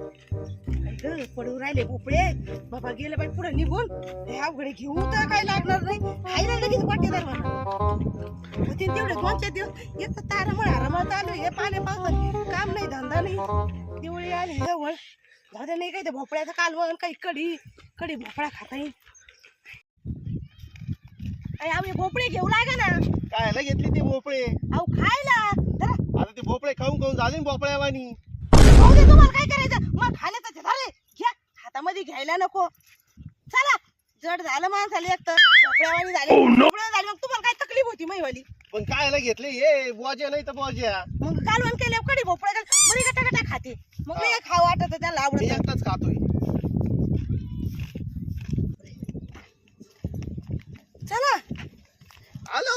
काय ग, पडून राहिले भोपळे. बाबा गेले बाई पुढे निघून. हे अवघडे घेऊ तर काय लागणार नाही. खायला लगेच होते तेवढे दोन चार दिवस. एक तर तारामळ आरामात आलो हे पाण्या पावसात काम नाही धंदा नाही. दिवळी आली जवळ. जाऊ दे नाही काही ते भोपळ्याचं कालवण काही कढी कढी भोपळा खाता येईल. अरे आम्ही भोपळे घेऊ लागा ना. कायला घेतली ते भोपळे. अहो खायला. आता ते भोपळे खाऊन खाऊन झाले ना भोपळ्यावानी. जाऊ दे तुम्हाला काय करायचं? मग खायला तर झाले घ्या. हातामध्ये घ्यायला नको. चला. जड झालं माणसाला एक तर. भोपळ्यावानी झाले. भोपळ्या झाले. मग तुम्हाला काय तकलीफ होती मैवाली? पण कायला घेतले? हे बोज्या नाही तर बोज्या मग कालवण केल्यावर कडी भोपळ्या बरी गटा गटा खाते. मग नाही खाऊ वाटत त्याला मी आवडत एकटाच खातोय. चला. आलो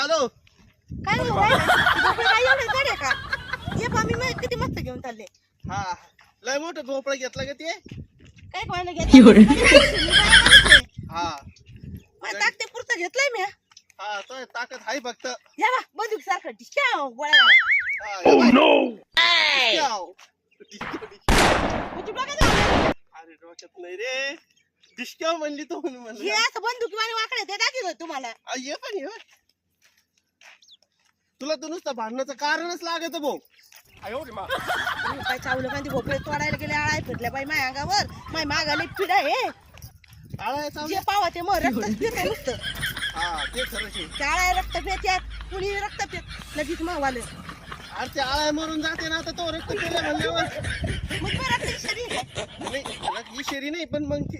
आलो. काय नाही होय? भोपळे काय एवढे जड आहे का? ये पहा, मी किती मस्त घेऊन चालले. हा. लय मोठं भोपळा घेतला का ते. काय कोणाला घेतलं हा. ताकते पुरतं घेतलंय मी हा तो ताकद आहे फक्त. या बा बंदूक सारखं गोळ्या हा, हे बाय. म्हणजे बघा ना. अरे डोक्यात नाही रे. डिस्क्याव म्हणली तो म्हणून हे म्हणलं असं बंदुकीवाणी वाकडे ते दाखवलं तुम्हाला? आ, ये पण ये तुला तर नुसतं भांडणाचं कारणच लागत भाऊ. काय चावलं का? ते भोपळे तोडायला गेले आळाय फिरल्या बाई माझ्या अंगावर. माय मागाले पिढा हे आळा? जे पावा ते मग रक्त पित नुसतं. हा ते खरंच आहे. चाळाय रक्त पित्यात कुणी रक्त पित. लगेच मावाले अरे ते आळा मरून जाते ना आता तो रक्त पेल्या म्हणल्यावर. मग रक्त शरीर आहे. नाही त्याला ही शेरी नाही पण मग ती